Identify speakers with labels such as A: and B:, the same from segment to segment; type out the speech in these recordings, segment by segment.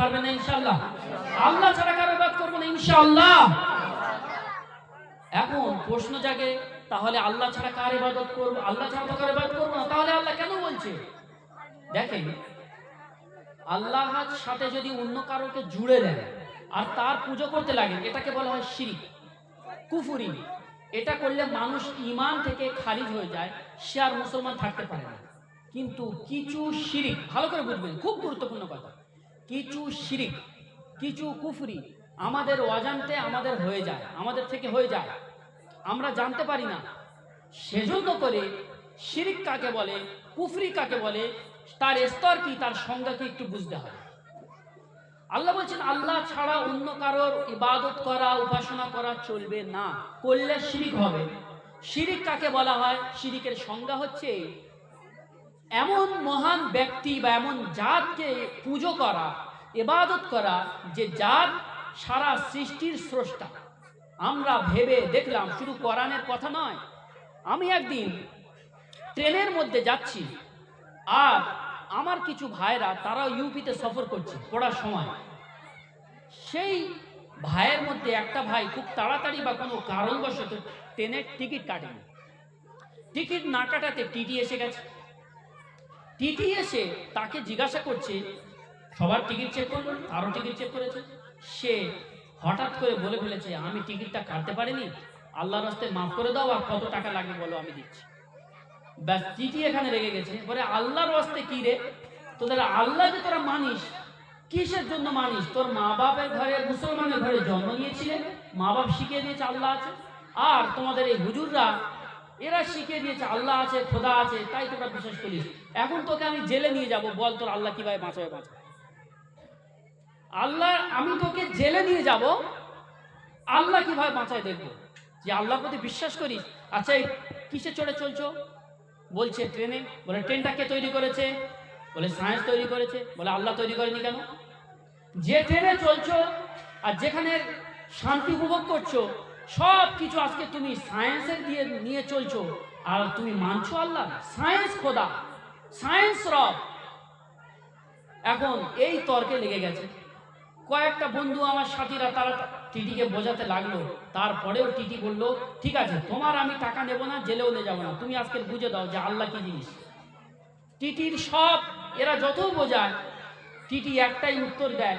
A: পারবেন না, ইনশাআল্লাহ। আল্লাহ ছাড়া কারও ইবাদত করব না, ইনশাআল্লাহ। এখন প্রশ্ন জাগে, তাহলে আল্লাহ ছাড়া কার ইবাদত করব? আল্লাহ ছাড়া তো কার ইবাদত করব না। তাহলে আল্লাহ কেন বলছে? দেখেন আল্লাহর সাথে যদি অন্য কারোকে জুড়ে দেন, আর তার পুজো করতে লাগেন এটাকে বলা হয় শিরিক, কুফুরি। এটা করলে মানুষ ইমান থেকে খারিজ হয়ে যায়, সে আর মুসলমান থাকতে পারে না। কিন্তু কিছু শিরিক, ভালো করে বুঝবেন, খুব গুরুত্বপূর্ণ কথা। কিছু শিরিক, কিছু কুফরি আমাদের অজান্তে আমাদের হয়ে যায়, আমাদের থেকে হয়ে যায়। আমরা জানতে পারি না। সেজন্য করে শিরিক কাকে বলে, কুফরি কাকে বলে, তার স্তর কি, তার সংজ্ঞা কি একটু বুঝতে হবে। আল্লাহ বলছেন, আল্লাহ ছাড়া অন্য কারোর ইবাদত করা, উপাসনা করা চলবে না। করলে শিরিক হবে। শিরিক কাকে বলা হয়? শিরিকের সংজ্ঞা হচ্ছে এমন মহান ব্যক্তি বা এমন জাতকে পুজো করা এবাদত করা যে জাত সারা সৃষ্টির স্রষ্টা। আমরা ভেবে দেখলাম শুধু কোরআনের কথা নয়। আমি একদিন ট্রেনের মধ্যে যাচ্ছি আর আমার কিছু ভাইরা তারাও ইউপিতে সফর করছে পড়ার সময়। সেই ভাইয়ের মধ্যে একটা ভাই খুব তাড়াতাড়ি বা কোনো কারণবশত ট্রেনের টিকিট কাটেনি। টিকিট না কাটাতে টিটি এসে গেছে। টিটি এসে তাকে জিজ্ঞাসা করছে, সবার টিকিট চেক করল আরও টিকিট চেক করেছে। সে হঠাৎ করে বলে ফেলেছে, আমি টিকিটটা কাটতে পারিনি আল্লাহ রাস্তায় মাফ করে দাও, আর কত টাকা লাগবে বলো, আমি দিচ্ছি। ব্যাস চিঠি এখানে রেগে গেছে। পরে আল্লাহর রাস্তে কি রে? তোদের আল্লাহ যে তোরা মানিস, কিসের জন্য মানিস? তোর মা বাপের ঘরে, মুসলমানের ঘরে জন্ম নিয়েছিলেন মা বাপ শিখিয়ে দিয়েছে, আল্লাহ আছে। আর তোমাদের এই হুজুররা এরা শিখিয়ে দিয়েছে, আল্লাহ আছে, খোদা আছে, তাই তোরা বিশ্বাস করিস। এখন তোকে আমি জেলে নিয়ে যাব, বল তোর আল্লাহ কীভাবে বাঁচাবে বাঁচা আল্লাহ, আমি তোকে জেলে নিয়ে যাব, আল্লাহ কীভাবে বাঁচায় দেখব? যে আল্লাহর প্রতি বিশ্বাস করিস? আচ্ছা কিসে চড়ে চলছো? বলছে ট্রেনে। বলে, ট্রেনটা কে তৈরি করেছে? বলে সায়েন্স তৈরি করেছে। বলে, আল্লাহ তৈরি করেনি কেন? যে ট্রেনে চলছো আর যেখানে শান্তি উপভোগ করছ সব কিছু আজকে তুমি সায়েন্সের দিয়ে নিয়ে চলছো। আর তুমি মানছো আল্লাহ? সায়েন্স খোদা। সায়েন্স রব। এখন এই তর্কে লেগে গেছে। কয়েকটা বন্ধু আমার সাথীরা, তারা টিটিকে বোঝাতে লাগল। তারপরেও টিটি বলল, ঠিক আছে, তোমার আমি টাকা নেব না, জেলেও নিয়ে যাব না। তুমি আজকে বুঝে দাও যে আল্লাহ কি জিনিস। টিটির সব, এরা যত বোঝায়, টিটি একটাই উত্তর দেয়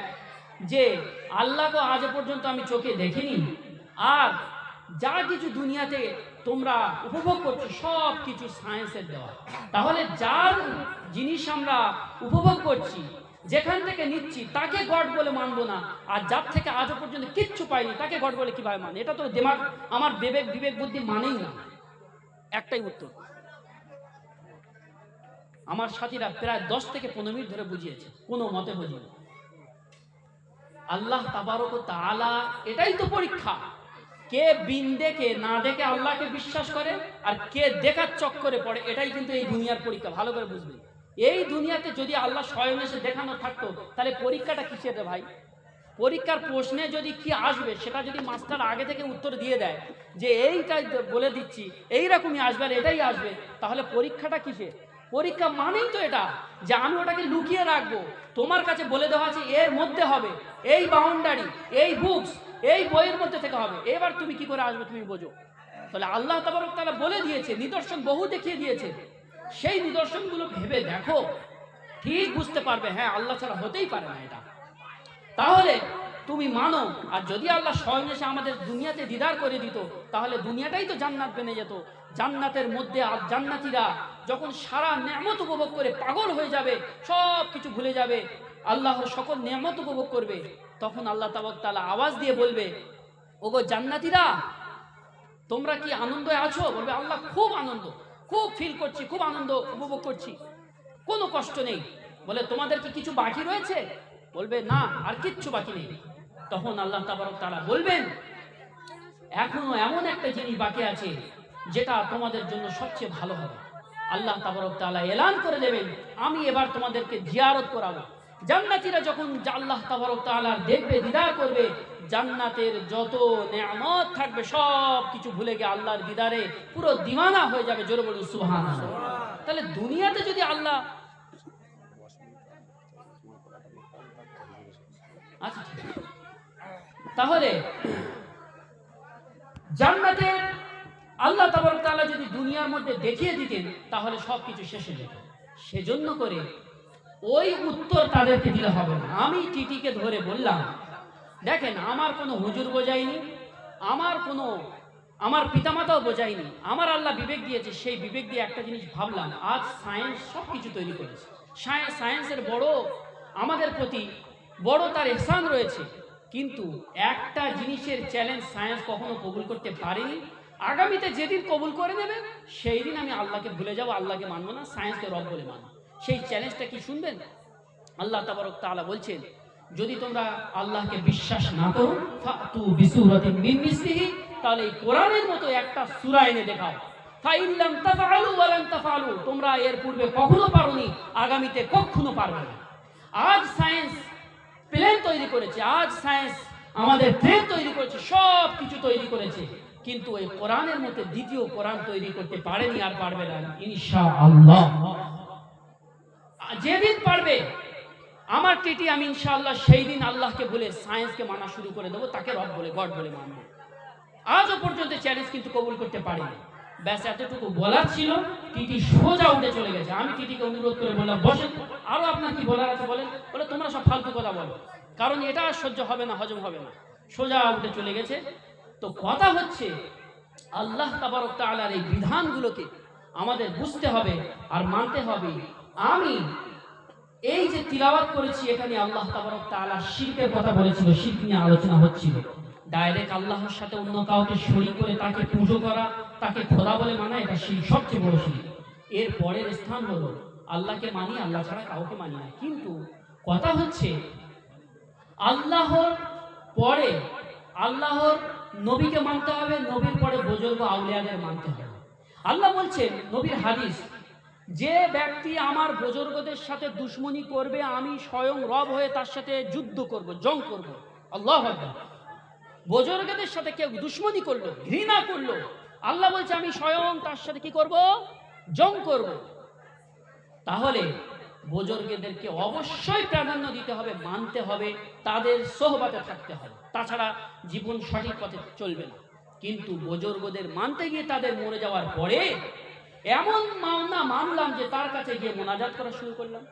A: যে, আল্লাহকে আজ পর্যন্ত আমি চোখে দেখিনি। আর যা কিছু দুনিয়াতে তোমরা উপভোগ করছ, সব কিছু সায়েন্সের দেওয়া। তাহলে যার জিনিস আমরা উপভোগ করছি, যেখান থেকে নিচ্ছি, তাকে গড বলে মানবো না। আর যার থেকে আজও পর্যন্ত কিচ্ছু পাইনি, তাকে গড বলে কীভাবে মানে? এটা তো দেমাগ, আমার বিবেক বিবেক বুদ্ধি মানেই না। একটাই উত্তর। আমার সাথীরা প্রায় দশ থেকে পনেরো মিনিট ধরে বুঝিয়েছে, কোনো মতে বুঝিয়ে আল্লাহ তাবারক ও তাআলা, এটাই তো পরীক্ষা। কে বিন দেখে, না দেখে আল্লাহকে বিশ্বাস করে আর কে দেখার চক্করে পড়ে, এটাই কিন্তু এই দুনিয়ার পরীক্ষা, ভালো করে বুঝবে। এই দুনিয়াতে যদি আল্লাহ স্বয়ং এসে দেখানো থাকতো, তাহলে পরীক্ষাটা কিসের রে ভাই? পরীক্ষার প্রশ্নে যদি কি আসবে, সেটা যদি মাস্টার আগে থেকে উত্তর দিয়ে দেয়, যে এইটাই বলে দিচ্ছি, এইরকমই আসবে আর এটাই আসবে, তাহলে পরীক্ষাটা কিসে পরীক্ষা মানেই তো এটা, যে আমি ওটাকে লুকিয়ে রাখব, তোমার কাছে বলে দেওয়া আছে এর মধ্যে হবে, এই বাউন্ডারি এই বুকস এই বইয়ের মধ্যে থেকে হবে। এবার তুমি কি করে আসবে তুমি বোঝো। তাহলে আল্লাহ তাবারক তারা বলে দিয়েছে, নিদর্শন বহু দেখিয়ে দিয়েছে। সেই নিদর্শনগুলো ভেবে দেখো, ঠিক বুঝতে পারবে হ্যাঁ আল্লাহ ছাড়া হতেই পারে না এটা। তাহলে তুমি মানো, আর যদি আল্লাহ স্বয়ং এসে আমাদের দুনিয়াতে দিদার করে দিত, তাহলে দুনিয়াটাই তো জান্নাত বেনে যেত। জান্নাতের মধ্যে আর জান্নাতিরা যখন সারা নেমত উপভোগ করে পাগল হয়ে যাবে সব কিছু ভুলে যাবে আল্লাহর সকল নেমত উপভোগ করবে। তখন আল্লাহ তাবক তালা আওয়াজ দিয়ে বলবে, ওগো জান্নাতিরা, তোমরা কি আনন্দে আছো? বলবে, আল্লাহ খুব আনন্দ, খুব ফিল করছি, খুব আনন্দ উপভোগ করছি। কোনো কষ্ট নেই। বলে, তোমাদের কি কিছু বাকি রয়েছে? বলবে, না, আর কিচ্ছু বাকি নেই। তখন আল্লাহ তাবারক তারা বলবেন, এখনও এমন একটা জিনিস বাকি আছে, যেটা তোমাদের জন্য সবচেয়ে ভালো হবে। আল্লাহ তাবারক তালা এলান করে দেবেন, আমি এবার তোমাদেরকে জিয়ারত করাবো। জান্নাতীরা যখন আল্লাহ তাবারক তাআলা দেখবে দিদার করবে, জান্নাতের যত নেয়ামত থাকবে, সব কিছু ভুলে গিয়ে আল্লাহর দিদারে পুরো দিওয়ানা হয়ে যাবে, জোরে বলুন, সুবহানাল্লাহ। তাহলে দুনিয়াতে যদি আল্লাহ তাহলে জান্নাতে আল্লাহ তাবারক তাআলা যদি দুনিয়ার মধ্যে দেখিয়ে দিতেন, তাহলে সব কিছু শেষ যেত। সেজন্য করে ওই উত্তর তাদেরকে দিলে হবে না। আমি টিটিকে ধরে বললাম, দেখেন, আমার কোনো হুজুর বোঝায়নি, আমার কোনো, আমার পিতামাতাও বোঝায়নি, আমার আল্লাহ বিবেক দিয়েছে, সেই বিবেক দিয়ে একটা জিনিস ভাবলাম, আজ সায়েন্স সব কিছু তৈরি করেছে। সায়েন্স সায়েন্সের বড়, আমাদের প্রতি বড় তার এহসান রয়েছে, কিন্তু একটা জিনিসের চ্যালেঞ্জ সায়েন্স কখনো কবুল করতে পারেনি। আগামীতে যেদিন কবুল করে নেবে সেই দিন আমি আল্লাহকে ভুলে যাব, আল্লাহকে মানবো না সায়েন্সকে রব বলে মানবো। সেই চ্যালেঞ্জটা কি শুনবেন? আল্লাহ তাবারক তাআলা বলছেন, যদি তোমরা আল্লাহকে বিশ্বাস না করো তাহলে এই কোরআনের মতো একটা সূরা এনে দেখাও। তোমরা এর পূর্বে কখনো পারোনি, আগামীতে কখনো পারবে না। আজ সায়েন্স তৈরি করেছে, আজ সায়েন্স আমাদের ট্রেন তৈরি করেছে সব কিছু তৈরি করেছে। কিন্তু এই কোরআনের মতো দ্বিতীয় কোরআন তৈরি করতে পারেনি আর পারবে না। ইনশাআল্লাহ। যেদিন পারবে, আমার টিটি আমি ইনশাআল্লাহ সেই দিন আল্লাহকে বলে, সায়েন্সকে মানা শুরু করে দেবো, তাকে রব বলে, গড বলে মানবো। আজও পর্যন্ত চ্যালেঞ্জ কিন্তু কবুল করতে পারিনি। ব্যাস, এতটুকু বলার ছিল, টিটি সোজা উঠে চলে গেছে। আমি টিটিকে অনুরোধ করে বললাম, বসেন, আরও আপনার কি বলার আছে বলেন? বলে, তোমরা সব ফালতু কথা বলো। কারণ এটা আর সহ্য হবে না, হজম হবে না। সোজা উঠে চলে গেছে। তো কথা হচ্ছে, আল্লাহ তাবারক তাআলার এই বিধানগুলোকে আমাদের বুঝতে হবে আর মানতে হবে। আমি এই যে তিলাওয়াত করেছি, এখানে আল্লাহ তাবারক তাআলা শিরকের কথা বলেছিল, শিরক নিয়ে আলোচনা হচ্ছিল। ডাইরেক্ট আল্লাহর সাথে অন্য কাউকে শরীক করে তাকে পুজো করা, তাকে খোদা বলে মানা, এটা শিরক, সবচেয়ে বড় শিরক। এর পরের স্থান হলো, আল্লাহকে মানি, আল্লাহ ছাড়া কাউকে মানি না। কিন্তু কথা হচ্ছে, আল্লাহর পরে, আল্লাহর নবীকে মানতে হবে, নবীর পরে বুজুর্গ আউলিয়াদের মানতে হবে। আল্লাহ বলছেন, নবীর হাদিস যে ব্যক্তি আমার বুজুর্গদের সাথে দুশ্মনী করবে, আমি স্বয়ং রব হয়ে তার সাথে যুদ্ধ করব, জং করব। আল্লাহ বুজুর্গদের সাথে কেউ দুশ্মনী করল, ঘৃণা করল। আল্লাহ বলছে, আমি স্বয়ং তার সাথে কি করব? জং করব। তাহলে বুজুর্গদেরকে অবশ্যই প্রাধান্য দিতে হবে, মানতে হবে, তাদের সোহবাতে থাকতে হবে। তাছাড়া জীবন সঠিক পথে চলবে না। কিন্তু বুজুর্গদের মানতে গিয়ে তাদের মরে যাওয়ার পরে এমন মাওনা মানলাম যে তার কাছে গিয়ে মোনাজাত করা শুরু করলাম।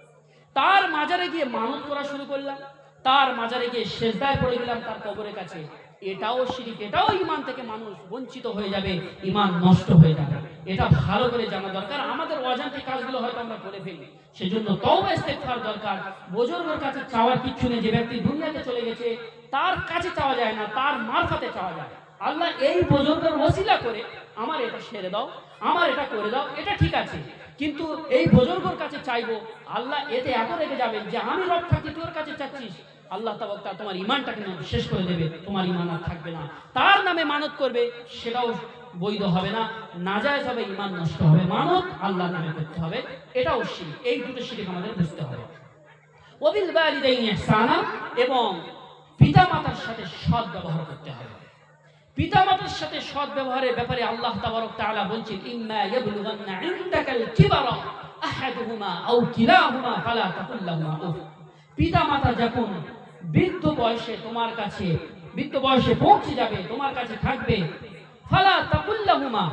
A: তার মাজারে গিয়ে মানত করা শুরু করলাম। তার মাজারে গিয়ে শেষদায় পড়ে গেলাম তার কবরের কাছে। এটাও শিরিক, এটাও ইমান থেকে মানুষ বঞ্চিত হয়ে যাবে ইমান নষ্ট হয়ে যাবে। এটা ভালো করে জানা দরকার। আমাদের অজান্তে কাজগুলো হয়তো আমরা করে ফেলি। সেজন্য তওবা, ইস্তেগফার দরকার। বুজুর্গের কাছে চাওয়ার কিছু নেই যে ব্যক্তি দুনিয়াতে চলে গেছে, তার কাছে চাওয়া যায় না, তার মারফতে চাওয়া যায়। আল্লাহ এই বুজুর্গের ওসিলা করে, আমার এটা সেরে দাও, আমার এটা করে দাও, এটা ঠিক আছে। কিন্তু এই বুজুর্গর কাছে চাইব, আল্লাহ এতে এত রেগে যাবেন যে আমি রব থাকি তোর কাছে চাচ্ছিস। আল্লাহ তাবাক তা তোমার ইমানটাকে না শেষ করে দেবে, তোমার ইমান আর থাকবে না। তার নামে মানত করবে, সেটাও বৈধ হবে না। নাজায়জ হবে, ইমান নষ্ট হবে। মানত আল্লাহর নামে করতে হবে, এটাও শিরিক। এই দুটো শিরিক আমাদের বুঝতে হবে। ওবিল বালিদাইনি ইহসানা এবং পিতামাতার সাথে সৎ ব্যবহার করতে হবে। পিতামাতার সাথে সৎ ব্যবহারের ব্যাপারে আল্লাহ তাবারক তাআলা বলছেন ইম্মা ইয়াবলুগান্না ইনদাকাল কিবারা আহাদুহুমা আও কিলাহুমা ফালা তাকুল লাহুমা উফ। পিতামাতা যখন বৃদ্ধ বয়সে তোমার কাছে, বৃদ্ধ বয়সে পৌঁছে যাবে, তোমার কাছে থাকবে, ফালা তাকুল লাহুমা,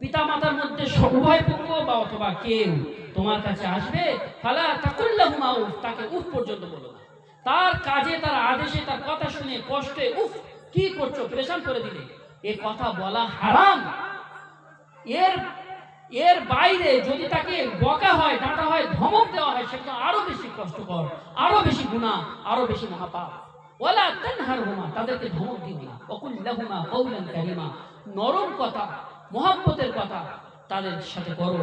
A: পিতামাতার মধ্যে উভয় পক্ষ বা অথবা কেউ তোমার কাছে আসবে, ফালা তাকুল লাহুমা উফ, তাকে উফ পর্যন্ত বলো না। তার কাজে, তার আদেশে, তার কথা শুনে, কষ্টে উফ কি করছ? প্রেশান করে দিলে। এ কথা বলা হারাম। এর এর বাইরে যদি তাকে বকা হয়, ডাঁটা হয়, ধমক দেওয়া হয়, সেটা আরও বেশি কষ্টকর, আরও বেশি গুণা আরও বেশি মহাপাপ। ওলা হুমা তাদেরকে ধমক দিও না। অকুল লাহুমা কৌলান কারিমা, নরম কথা, মহাব্বতের কথা তাদের সাথে করো।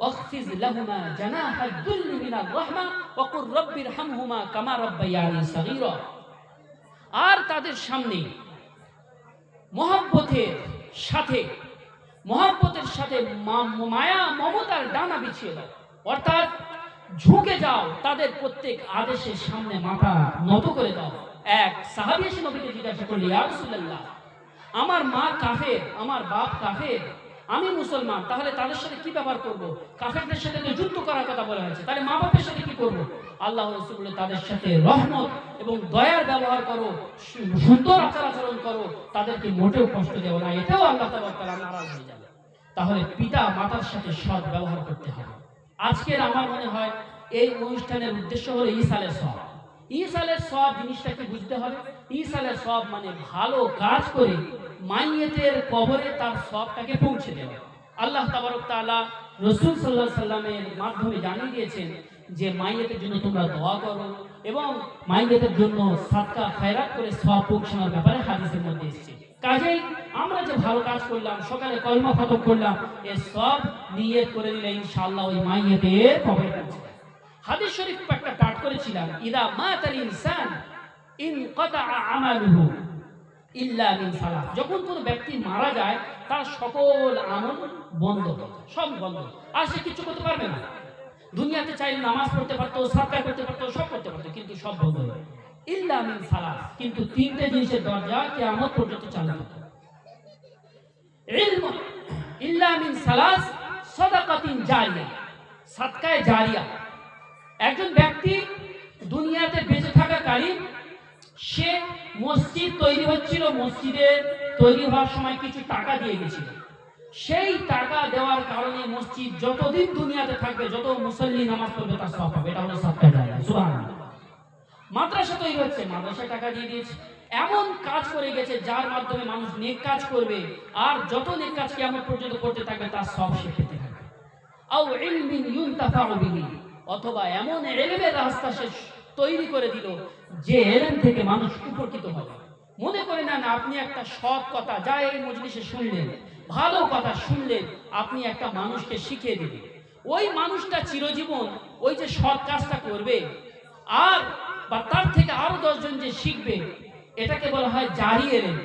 A: অখফিজ লাহুমা জানাহা দুল্লি রহমা ওকুর রব্বির হামহুমা কামা আর তাদের সামনে মহব্বতের সাথে মহব্বতের সাথে মায়া, মমতার ডানা বিছিয়ে দাও। অর্থাৎ ঝুঁকে যাও তাদের প্রত্যেক আদেশের সামনে মাথা নত করে দাও। এক, সাহাবি নবীকে জিজ্ঞাসা করলি ইয়া রাসূলুল্লাহ, আমার মা কাফের, আমার বাপ কাফের, আমি মুসলমান, তাহলে তাদের সাথে কি ব্যবহার করব? কাফেরদের সাথে তো যুদ্ধ করার কথা বলা হয়েছে, তাহলে মা বাপের সাথে কি করব? আল্লাহ রসুল তাদের সাথে রহমত এবং দয়ার ব্যবহার করো সুন্দর আচার আচরণ করো, তাদেরকে মোটেও কষ্ট দেও না এটাও আল্লাহ তালা নারাজ হয়ে যাবে। তাহলে পিতা মাতার সাথে সৎ ব্যবহার করতে হবে। আজকের আমার মনে হয় এই অনুষ্ঠানের উদ্দেশ্য হলো ইসালের সব। ইসালের সব জিনিসটাকে বুঝতে হবে। ইসালের সব মানে ভালো কাজ করে মাইয়েতের কবরে তার সবটাকে পৌঁছে দেওয়া। আল্লাহ তাবারক তাআলা রসুল সাল্লাহ সাল্লামের মাধ্যমে জানিয়ে দিয়েছেন যে মাইয়েতের জন্য তোমরা দোয়া করো এবং মাইয়েতের জন্য সাতকা খায়রাত করে সব পৌঁছানোর ব্যাপারে হাদিসের মধ্যে এসেছে। কাজেই আমরা যে ভালো কাজ করলাম, সকালে কলমা খতম করলাম, এ সব নিয়ত করে দিলে ইনশাআল্লাহ ওই মাইয়েতের কবরে পৌঁছে হাদিস শরীফ একটা পাঠ করেছিলাম, ইদা মা মাতাল ইনসান ইন কতা আমালুহু ইল্লা মিন সালাহ। যখন কোনো ব্যক্তি মারা যায়, তার সকল আমল বন্ধ সব বন্ধ। আর সে কিছু করতে পারবে না। দুনিয়াতে চাইলে নামাজ পড়তে পারতো, সাদকা করতে পারতো, সব করতে পারতো, কিন্তু সব বন্ধ হয়ে সালাহ কিন্তু তিনটে জিনিসের দরজা পর্যন্ত চালু ইলম সালাস জারিয়া জারিয়া। একজন ব্যক্তি দুনিয়াতে বেঁচে থাকাকালীন সে মসজিদ তৈরি হচ্ছিল, মসজিদে তৈরি হওয়ার সময় কিছু টাকা দিয়ে গেছিল। সেই টাকা দেওয়ার কারণে মসজিদ যতদিন দুনিয়াতে থাকবে, যত মুসল্লি নামাজ পড়বে, তার সব হবে। এটা হলো সাতটা জায়গা সুবহানাল্লাহ। মাদ্রাসা তৈরি হচ্ছে মাদ্রাসায় টাকা দিয়ে দিয়েছে। এমন কাজ করে গেছে, যার মাধ্যমে মানুষ নেক কাজ করবে, আর যত নেক কাজ কেমন পর্যন্ত করতে থাকবে, তার সব সে পেতে থাকবে। আও ইলমিন ইউনতাফাউ বিহি, অথবা এমন এলেমের রাস্তা সে তৈরি করে দিল, যে এলেম থেকে মানুষ উপকৃত হবে। মনে করে নেন, আপনি একটা সৎ কথা, যা এই মজলিসে শুনলেন ভালো কথা শুনলেন আপনি একটা মানুষকে শিখিয়ে দিলেন ওই মানুষটা চিরজীবন ওই যে সৎ কাজটা করবে আর বা তার থেকে আরও দশজন যে শিখবে, এটাকে বলা হয় জারি এলেন।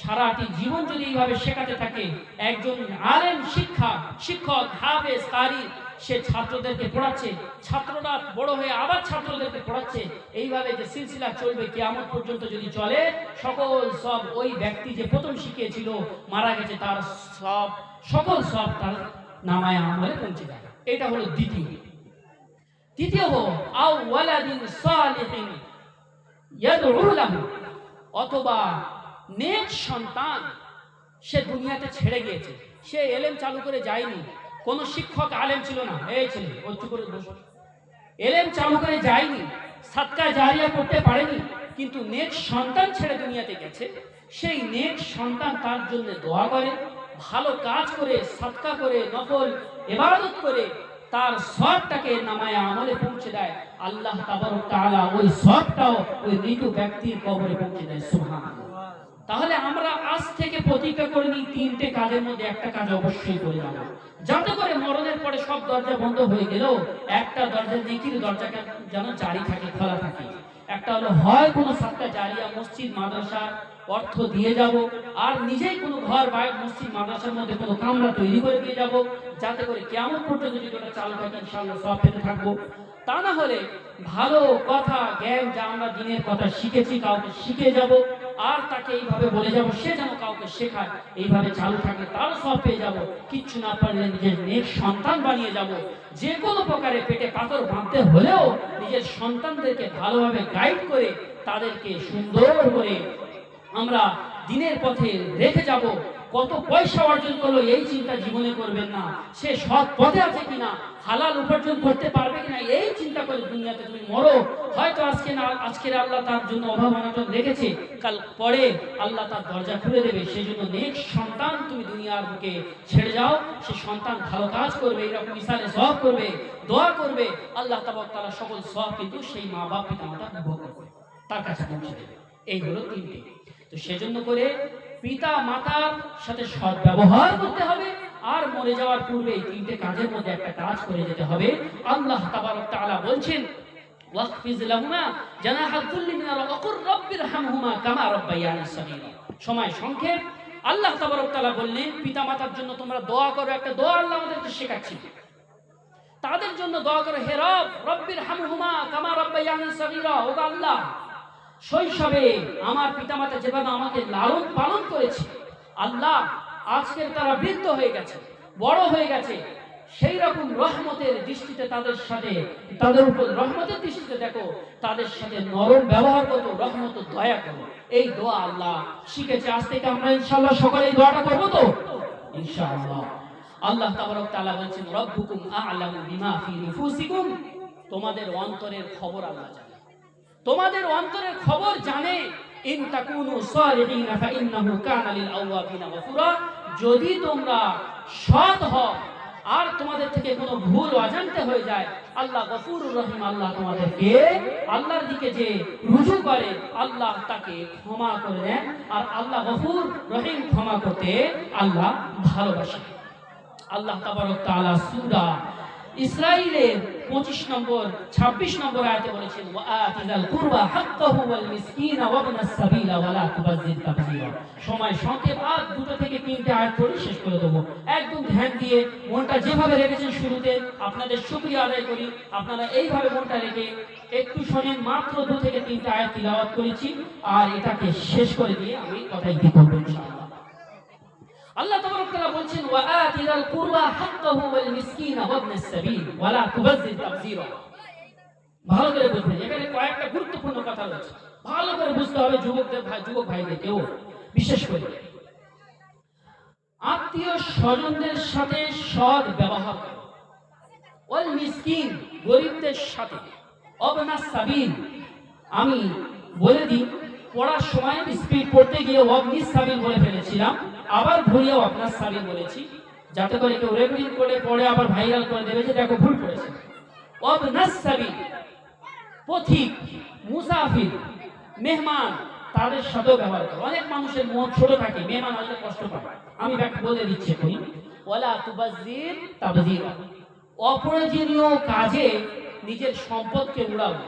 A: সারাটি জীবন যদি এইভাবে শেখাতে থাকে, একজন আলেন শিক্ষা, শিক্ষক, হাফেজ কারি সে ছাত্রদেরকে পড়াচ্ছে ছাত্ররা বড় হয়ে আবার ছাত্রদেরকে পড়াচ্ছে, এইভাবে যে সিলসিলা চলবে কিয়ামত পর্যন্ত যদি চলে, সকল সব ওই ব্যক্তি যে প্রথম শিখিয়েছিল, মারা গেছে, তার সব, সকল সব তার নামায় আমলে পৌঁছে যায়। এটা হলো দ্বিতীয়। অথবা নেক সন্তান সে দুনিয়াতে ছেড়ে গিয়েছে। সে এলেম চালু করে যায়নি। কোনো শিক্ষক আলেম ছিল না। এই ছেলে করে এলেম চালু যায়নি সাতকা জারিয়া করতে পারেনি, কিন্তু নেক সন্তান ছেড়ে দুনিয়াতে গেছে। সেই নেক সন্তান তার জন্য দোয়া করে, ভালো কাজ করে, সাতকা করে নকল ইবাদত করে, তার সবটাকে নামায় আমলে পৌঁছে দেয়। আল্লাহ তাবারক তাআলা ওই সবটাও ওই মৃত ব্যক্তির কবরে পৌঁছে দেয়, সুবহানাল্লাহ। তাহলে আমরা আজ থেকে প্রতিজ্ঞা করে নিই তিনটে কাজের মধ্যে একটা কাজ অবশ্যই করে যাব যাতে করে মরণের পরে সব দরজা বন্ধ হয়ে গেলেও একটা দরজা নেকির দরজাটা যেন জারি থাকে, খোলা থাকে। একটা হলো, হয় কোনো সাতটা জারিয়া মসজিদ, মাদ্রাসা অর্থ দিয়ে যাব, আর নিজেই কোনো ঘর বা মসজিদ, মাদ্রাসার মধ্যে কোনো কামরা তৈরি করে দিয়ে যাব, যাতে করে কেমন পর্যন্ত যদি ওটা চালু থাকে, ইনশাআল্লাহ সব পেতে থাকব। তা না হলে ভালো কথা, জ্ঞান যা আমরা দিনের কথা শিখেছি, কাউকে শিখে যাব আর তাকে এইভাবে বলে যাব, সে যেন কাউকে শেখায়। এইভাবে চালু থাকলে তারও সব পেয়ে যাব। কিচ্ছু না পারলে নিজের নেক সন্তান বানিয়ে যাব। যে কোনো প্রকারে পেটে পাথর বাঁধতে হলেও নিজের সন্তানদেরকে ভালোভাবে গাইড করে তাদেরকে সুন্দর করে আমরা দিনের পথে রেখে যাব। কত পয়সা অর্জন করল, এই চিন্তা জীবনে করবেন না। সে সৎ পথে আছে কিনা, হালাল উপার্জন করতে পারবে কিনা, এই চিন্তা করে দুনিয়াতে তুমি মরো। হয়তো আজকে না, আজকের আল্লাহ তার জন্য অভাব অনাটন রেখেছে। কাল পরে আল্লাহ তার দরজা খুলে দেবে। সেই জন্য নেক সন্তান তুমি দুনিয়ার বুকে ছেড়ে যাও। সে সন্তান ভালো কাজ করবে, এরকম মিসালে সব করবে, দোয়া করবে। আল্লাহ তাবাক তারা সকল সব কিন্তু সেই মা বাপ পিতা মাতা ভোগ করবে। তার কাছে পৌঁছে দেবে। এই হলো তিনটি। তো সেজন্য করে পিতা মাতার সাথে সৎ ব্যবহার করতে হবে, আর মরে যাওয়ার পূর্বে এই তিনটে কাজের মধ্যে একটা কাজ করে যেতে হবে। আল্লাহ তাবারক বলছেন সময় সংক্ষেপ, আল্লাহ বললেন, পিতা মাতার জন্য তোমরা দোয়া করো, একটা দোয়া আল্লাহ আমাদেরকে শেখাচ্ছেন তাদের জন্য দোয়া করো, হে রব, রব্বির হামহুমা কামা রাব্বায়ানি সগীরা আল্লাহ শৈশবে আমার পিতামাতা যেভাবে আমাকে লালন পালন করেছে, আল্লাহ আজকের তারা বৃদ্ধ হয়ে গেছে, বড় হয়ে গেছে সেই রকম রহমতের দৃষ্টিতে তাদের সাথে, তাদের উপর রহমতের দৃষ্টিতে দেখো, তাদের সাথে নরম ব্যবহার করো, রহমত দয়া করো। এই দোয়া আল্লাহ শিখেছে। আজ থেকে আমরা ইনশাআল্লাহ সকালে দোয়াটা করব তো? ইনশাআল্লাহ। আল্লাহ তাবারক তাআলা বলছেন, রব্বুকুম আ'লামু বিমা ফি নুফুসিকুম। তোমাদের অন্তরের খবর আল্লাহ জানে। তোমাদের অন্তরের খবর জানে গফুরা যদি তোমরা সৎ হও, আর তোমাদের থেকে কোনো ভুল অজান্তে হয়ে যায়, আল্লাহ গফুরুর রহিম আল্লাহ তোমাদেরকে আল্লাহর দিকে যে রুজু করে, আল্লাহ তাকে ক্ষমা করে দেন, আর আল্লাহ গফুর রহিম ক্ষমা করতে আল্লাহ ভালোবাসে। আল্লাহ তাবারক তাআলা সূরা ইসরাইলের 25 নম্বর 26 নম্বর আয়াতে বলেছেন সময় সংক্ষেপ, আর দুটো থেকে তিনটে পড়ে শেষ করে দেবো। একদম ধ্যান দিয়ে মনটা যেভাবে রেখেছেন শুরুতে, আপনাদের আদায় করি। আপনারা এইভাবে মনটা রেখে একটু শোনেন, মাত্র দু থেকে তিনটে আয়াত তিলাওয়াত করেছি, আর এটাকে শেষ করে দিয়ে আমি কথাই কি করব ইনশাআল্লাহ আল্লাহ তাবারক তাআলা বলছেন, ওয়া আতিল কুরবা হাক্কাহু ওয়াল মিসকিনা ওয়া ইবনাস সাবিল, ওয়া লা তুবাজ্জির তাবযীরা ভালো করে বুঝবেন, এখানে কয়েকটা গুরুত্বপূর্ণ কথা রয়েছে। ভালো করে বুঝতে হবে যুবকদের ভাই, যুবক ভাইদেরকেও বিশেষ করে আত্মীয় স্বজনদের সাথে সৎ ব্যবহার করো। ওয়াল মিসকিন, গরিবদের সাথে। অবনাস সাবিল, আমি বলে দিই পড়ার সময় স্পিড পড়তে গিয়ে অবনিস সাবিল বলে ফেলেছিলাম। আবার ঘুরিয়েও আপনার সাবিল বলেছি। যাতে করে কেউ রেকর্ডিং করে পড়ে, আবার ভাইরাল করে দেবে যে দেখো ভুল করেছে। অবনাস সাবিল পথিক, মুসাফির, মেহমান, তাদের সাথেও ব্যবহার করে। অনেক মানুষের মন ছোট থাকে, মেহমান আসলে কষ্ট পায়। আমি বলে দিচ্ছি কই ওয়ালা তুবাজ্জির তাবযীরা অপ্রয়োজনীয় কাজে নিজের সম্পদকে উড়াবো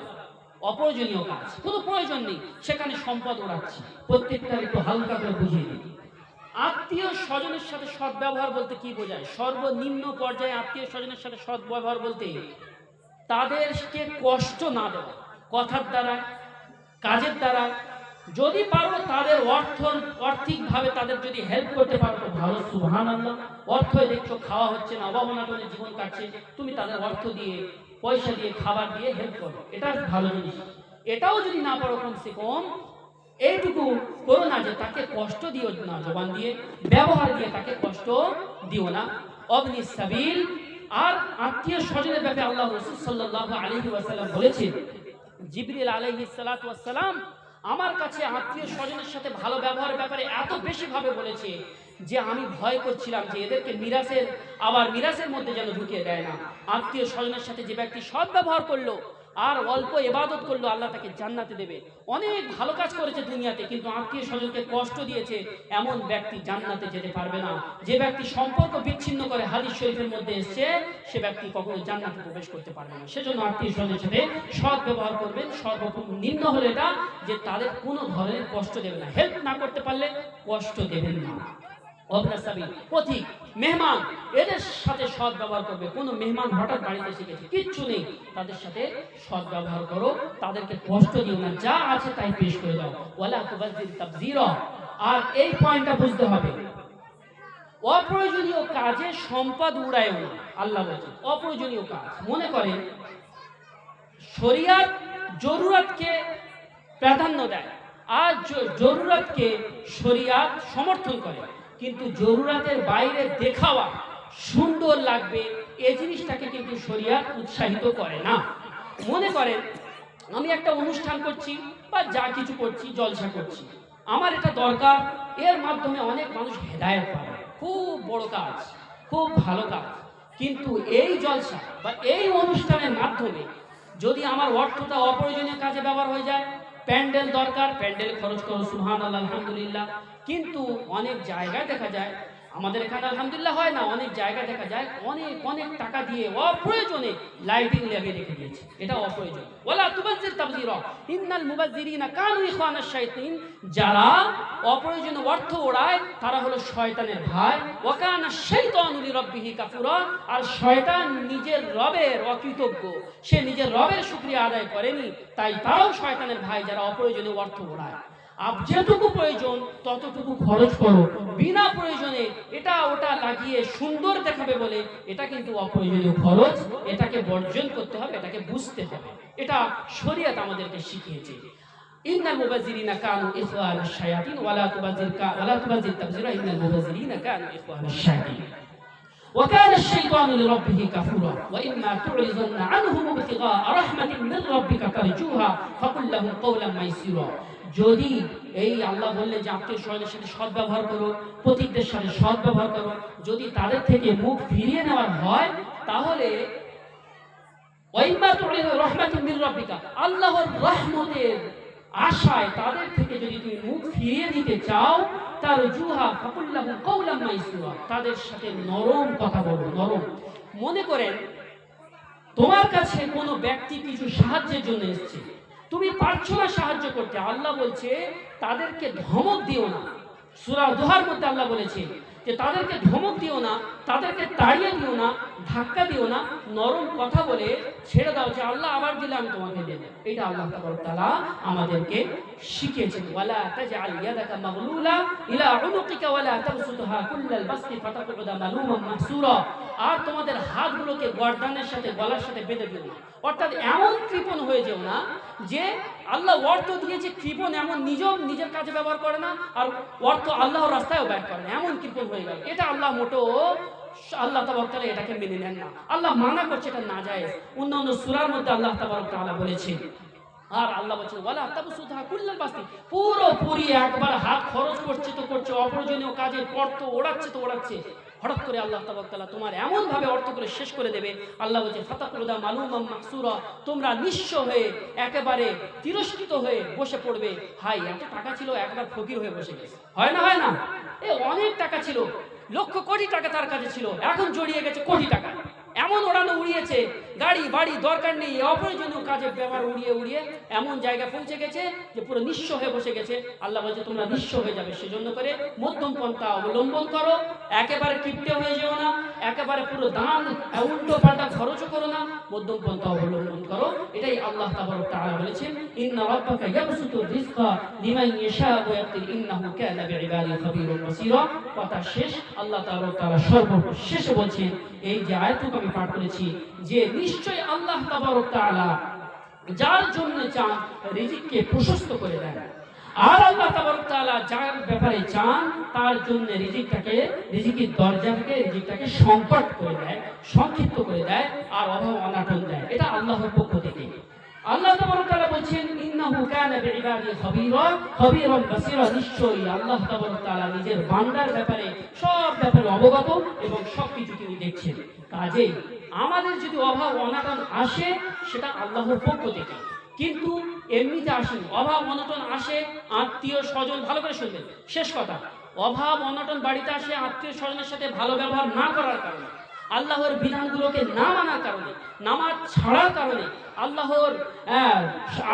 A: অপ্রয়োজনীয় কাজ। কোনো প্রয়োজন নেই। সেখানে সম্পদ উড়াচ্ছি প্রত্যেকটা একটু হালকা করে বুঝিয়ে দিই। আত্মীয় স্বজনের সাথে সৎ ব্যবহার বলতে কি বোঝায়? সর্বনিম্ন পর্যায়ে আত্মীয় স্বজনের সাথে সৎ ব্যবহার বলতে তাদেরকে কষ্ট না দেওয়া। কথার দ্বারা, কাজের দ্বারা। যদি পারো তাদের অর্থ, আর্থিকভাবে তাদের যদি হেল্প করতে পারো, তো ভালো। সুহান অর্থ দেখছ, খাওয়া হচ্ছে না অভাব অনাটনে জীবন কাটছে। তুমি তাদের অর্থ দিয়ে পয়সা দিয়ে, খাবার দিয়ে হেল্প করো। এটা ভালো জিনিস। এটাও যদি না পারো কমসে কম, এইটুকু করো না যে তাকে কষ্ট দিও না, জবান দিয়ে, ব্যবহার দিয়ে তাকে কষ্ট দিও না। অবনি সাবিল, আর আত্মীয় স্বজনের ব্যাপারে আল্লাহ রসুল সাল্লাহ আলহি ওয়াসাল্লাম বলেছেন, জিবরিল আলহি সালাম আমার কাছে আত্মীয় স্বজনের সাথে ভালো ব্যবহারের ব্যাপারে এত বেশি ভাবে বলেছে যে আমি ভয় করছিলাম যে এদেরকে মিরাসের, আবার মিরাসের মধ্যে যেন ঢুকিয়ে দেয় না। আত্মীয় স্বজনের সাথে যে ব্যক্তি সৎ ব্যবহার করল, আর অল্প এবাদত করল, আল্লাহ তাকে জান্নাতে দেবে। অনেক ভালো কাজ করেছে দুনিয়াতে, কিন্তু আত্মীয় স্বজনকে কষ্ট দিয়েছে এমন ব্যক্তি জান্নাতে যেতে পারবে না। যে ব্যক্তি সম্পর্ক বিচ্ছিন্ন করে হাদিস শরীফের মধ্যে এসছে, সে ব্যক্তি কখনো জান্নাতে প্রবেশ করতে পারবে না। সেজন্য আত্মীয় স্বজনের সাথে সৎ ব্যবহার করবেন, সর্বপ্রথম নিম্ন হলো এটা যে তাদের কোনো ধরনের কষ্ট দেবে না। হেল্প না করতে পারলে কষ্ট দেবেন না। অবনাসাবি পথিক, মেহমান, এদের সাথে সৎ ব্যবহার করবে। কোনো মেহমান হঠাৎ বাড়িতে শিখেছে কিচ্ছু নেই। তাদের সাথে সৎ ব্যবহার করো, তাদেরকে কষ্ট দিও না, যা আছে তাই পেশ করে দাও। ওয়ালা তুবাজ্জির তাবযীরা। আর এই পয়েন্টটা বুঝতে হবে। অপ্রয়োজনীয় কাজে সম্পদ উড়ায় না, আল্লাহ বলছে অপ্রয়োজনীয় কাজ। মনে করেন, শরিয়াত জরুরতকে প্রাধান্য দেয়, আর জরুরতকে শরিয়াত সমর্থন করে। কিন্তু জরুরাতের বাইরে দেখাওয়া সুন্দর লাগবে। এই জিনিসটাকে কিন্তু শরিয়াত উৎসাহিত করে না। মনে করেন, আমি একটা অনুষ্ঠান করছি বা যা কিছু করছি, জলসা করছি। আমার এটা দরকার, এর মাধ্যমে অনেক মানুষ হেদায়েত পাবে। খুব বড় কাজ, খুব ভালো কাজ। কিন্তু এই জলসা বা এই অনুষ্ঠানের মাধ্যমে যদি আমার অর্থটা অপ্রয়োজনীয় কাজে ব্যবহার হয়ে যায়, প্যান্ডেল দরকার, প্যান্ডেল খরচ করো সুহান আল্লাহ আলহামদুলিল্লাহ। কিন্তু অনেক জায়গায় দেখা যায়, আমাদের এখানে আলহামদুলিল্লাহ হয় না, অনেক জায়গায় দেখা যায় অনেক অনেক টাকা দিয়ে অপ্রয়োজনে লাইটিং লাগিয়ে রেখে দিয়েছে। এটা অপ্রয়োজন। ওয়ালা তুবাজ্জির তাবযীরা, ইন্নাল মুবাজ্জিরিনা কানু ইখওয়ানাশ শায়াতিন যারা অপ্রয়োজনীয় অর্থ ওড়ায়, তারা হলো শয়তানের ভাই। ওয়া কানা শাইতানু লিরাব্বিহি কাফুরা, আর শয়তান নিজের রবের অকৃতজ্ঞ। সে নিজের রবের শুকরিয়া আদায় করেনি, তাই তারাও শয়তানের ভাই যারা অপ্রয়োজনীয় অর্থ ওড়ায়। আপ যেটুকু প্রয়োজন ততটুকু খরচ করো বিনা প্রয়োজনে এটা ওটা লাগিয়ে সুন্দর দেখাবে বলে এটা কিন্তু অপ্রয়োজনীয় খরচ এটাকে বর্জন করতে হবে এটাকে বুঝতে হবে এটা শরীয়ত আমাদেরকে শিখিয়েছে ইন্নাল মুবাজ্জিরিনা কানু ইখওয়ানাশ শায়াতিন ওয়ালা তুবাজ্জির কা ওয়ালা তুবাজ্জির তাবযিরা ইন্নাল মুবাজ্জিরিনা কানু ইখওয়ানাশ শায়াতিন وكان الشيطان لربه كفورا وإما تعرضن عنهم ابتغاء رحمة من ربك ترجوها فقل لهم قولا ميسورا যদি এই আল্লাহ বললে যে আত্মীয় স্বজনের সাথে সৎ ব্যবহার করো পতিকদের সাথে সৎ ব্যবহার করো, যদি তাদের থেকে মুখ ফিরিয়ে নেওয়ার হয়, তাহলে আল্লাহর আশায় তাদের থেকে যদি তুমি মুখ ফিরিয়ে চাও তার তাদের সাথে নরম কথা নরম। মনে করেন, তোমার কাছে কোনো ব্যক্তি কিছু সাহায্যের জন্য এসেছে। তুমি পারছ না সাহায্য করতে। আল্লাহ বলছে, তাদেরকে ধমক দিও না। সুরা দোহার মধ্যে আল্লাহ বলেছে যে, তাদেরকে ধমক দিও না তাদেরকে তাড়িয়ে দিও না, ধাক্কা দিও না, নরম কথা বলে ছেড়ে দাও যে আল্লাহ আবার দিলে আমি তোমাকে দেব। এটা আল্লাহ তাআলা আমাদেরকে শিখিয়েছেন। ওয়ালা মাগলুলা ইলা ওয়ালা কুল্লাল আর তোমাদের হাতগুলোকে গর্দানের সাথে, গলার সাথে বেঁধে দিও না। অর্থাৎ এমন কৃপণ হয়ে যেও না যে আল্লাহ অর্থ দিয়েছে, কৃপণ এমন নিজেও নিজের কাজে ব্যবহার করে না, আর অর্থ আল্লাহর রাস্তায়ও ব্যয় করে না। এমন কৃপণ হয়ে গেল। এটা আল্লাহ মোটো আল্লাহ তাবারক এটাকে মেনে নেন না। আল্লাহ মানা করছে এটা না যায়। অন্য অন্য সূরার মধ্যে আল্লাহ তাবারক তাআলা বলেছেন। আর আল্লাহ বলছেন, ওয়ালা তাবসুতহা কুল্লাল বাসতি। পুরো পুরি একবার হাত খরচ করছে তো করছে, অপ্রয়োজনীয় কাজে পড়তো ওড়াচ্ছে তো ওড়াচ্ছে। হঠাৎ করে আল্লাহ তাবাক্তালা তোমার এমন ভাবে অর্থ করে শেষ করে দেবে। আল্লাহ বলছে, ফাতাকুদা মালুমাম মাকসুরা তোমরা নিঃস্ব হয়ে, একেবারে তিরস্কৃত হয়ে বসে পড়বে। হাই এত টাকা ছিল, একবার ফকির হয়ে বসে গেছে। হয় না হয় না? এ অনেক টাকা ছিল। লক্ষ কোটি টাকা তার কাছে ছিল। এখন জড়িয়ে গেছে কোটি টাকা। এমন ওড়ানো উড়িয়েছে, গাড়ি, বাড়ি, দরকার নেই, অপ্রয়োজনীয় কাজে ব্যবহার উড়িয়ে উড়িয়ে এমন জায়গায় পৌঁছে গেছে যে পুরো নিঃস্ব হয়ে বসে গেছে। আল্লাহ বলছে, তোমরা নিঃস্ব হয়ে যাবে, সেজন্য করে মধ্যম পন্থা অবলম্বন করো, একেবারে কিপ্টে হয়ে যেও না, একেবারে পুরো দান উল্টো পাল্টা খরচও করো না, মধ্যম পন্থা অবলম্বন করো। এটাই আল্লাহ তাবারক তাআলা বলেছেন, ইন্না রাব্বাকা ইয়াবসুতু রিজকা লিমান ইয়াশা ওয়া ইয়াকদির ইন্নাহু কানা বিইবাদিহি খাবীরুন বাসীরা। কথা শেষ, আল্লাহ তাবারক তাআলা সর্বশেষে বলছেন, এই যে আয়াতটুকু আমি পাঠ করেছি যে নিশ্চয় আল্লাহ যার জন্য চান রিজিককে প্রশস্ত করে দেন। আর আল্লাহ তাবারক যার ব্যাপারে চান, তার জন্য রিজিকটাকে, রিজিকের দরজাকে রিজিকটাকে সংকট করে দেয়, সংক্ষিপ্ত করে দেয়, আর অভাব অনাটন দেয়। এটা আল্লাহর পক্ষ আল্লাহ তাবারক তাআলা বলছেন, ইন্নাহু কানা বিইবাদি খাবীরা। খাবীরান বাসীরা নিশ্চয়ই আল্লাহ তাবারক তাআলা নিজের বান্দার ব্যাপারে সব ব্যাপারে অবগত এবং সবকিছু তিনি দেখছেন। কাজেই আমাদের যদি অভাব, অনাটন আসে, সেটা আল্লাহর পক্ষ থেকে। কিন্তু এমনিতে আসেনি। অভাব, অনটন আসে, আত্মীয় স্বজন ভালো করে শুনবেন। শেষ কথা, অভাব, অনটন বাড়িতে আসে, আত্মীয় স্বজনের সাথে ভালো ব্যবহার না করার কারণে। আল্লাহর বিধানগুলোকে না মানার কারণে, নামাজ ছাড়ার কারণে, আল্লাহর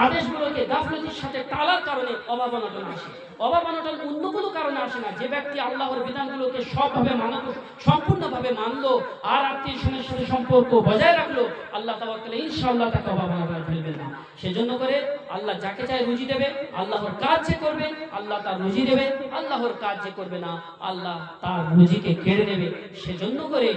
A: আদেশগুলোকে গাফলতির সাথে টালার কারণে অভাব অনটন আসে। অভাব অনটন অন্য কোনো কারণে আসে না। যে ব্যক্তি আল্লাহর বিধানগুলোকে সবভাবে মানব সম্পূর্ণভাবে মানলো, আর আত্মীয় স্বজনের সাথে সম্পর্ক বজায় রাখল, আল্লাহ তাবাক্কালে ইনশাআল্লাহ তাকে অভাব অনটন ফেলবেন না। সেজন্য করে আল্লাহ যাকে চায় রুজি দেবে, আল্লাহর কাজ যে করবে, আল্লাহ তার রুজি দেবে, আল্লাহর কাজ যে করবে না, আল্লাহ তার রুজিকে কেড়ে নেবে। সেজন্য করে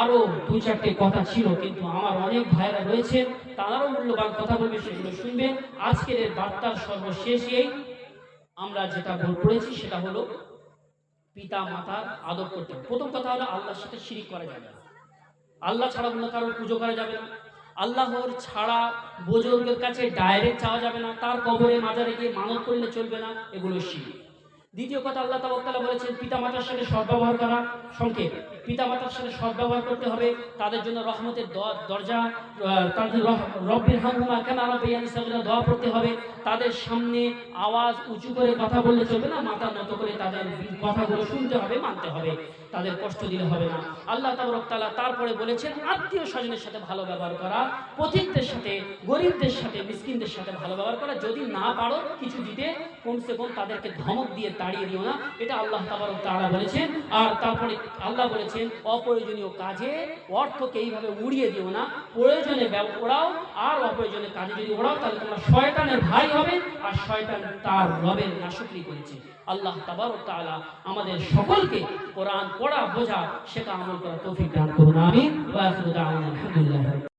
A: আরও দু চারটে কথা ছিল, কিন্তু আমার অনেক ভাইরা রয়েছে, তারাও মূল্যবান কথা বলবে, সেগুলো শুনবে। আজকের এর বার্তার সর্বশেষ এই আমরা যেটা বল পড়েছি সেটা হলো পিতা মাতার আদর করতে প্রথম কথা হলো আল্লাহর সাথে শিরিক করা যাবে না। আল্লাহ ছাড়া অন্য কারোর পুজো করা যাবে না। আল্লাহর ছাড়া বুজুর্গের কাছে ডাইরেক্ট চাওয়া যাবে না। তার কবরে মাজারে গিয়ে মানত করলে চলবে না, এগুলো শিরিক। দ্বিতীয় কথা আল্লাহ তাবাক্তালা বলেছেন পিতা মাতার সাথে সদ্ব্যবহার করা সংক্ষেপ। পিতা মাতার সাথে সদ্ব্যবহার করতে হবে, তাদের জন্য রহমতের দরজা তাদের রব্বির হামহুমা কেন সাগীরা দোয়া পড়তে হবে। তাদের সামনে আওয়াজ উঁচু করে কথা বললে চলবে না, মাথা নত করে তাদের কথাগুলো শুনতে হবে, মানতে হবে। তাদের কষ্ট দিলে হবে না। আল্লাহ তাবারক তাআলা তারপরে বলেছেন, আত্মীয় স্বজনের সাথে ভালো ব্যবহার করা, পথিকদের সাথে, গরিবদের সাথে, মিসকিনদের সাথে ভালো ব্যবহার করা। যদি না পারো, কিছু দিতে, কমসে কম তাদেরকে ধমক দিয়ে তাড়িয়ে দিও না। এটা আল্লাহ তাবারক তাআলা বলেছেন। আর তারপরে আল্লাহ বলেছেন, অপ্রয়োজনীয় কাজে অর্থকে এইভাবে উড়িয়ে দিও না। প্রয়োজনে ওড়াও। আর অপ্রয়োজনে কাজে যদি ওড়াও, তাহলে তোমরা শয়তানের ভাই হবে আর শয়তান তার রবের নাশকরি করেছে। আল্লাহ তাবারক তাআলা আমাদের সকলকে কোরআন পড়া, বোঝা সেটা আমল করা তৌফিক দান করুন। দাওয়ানা আলহামদুলিল্লাহ।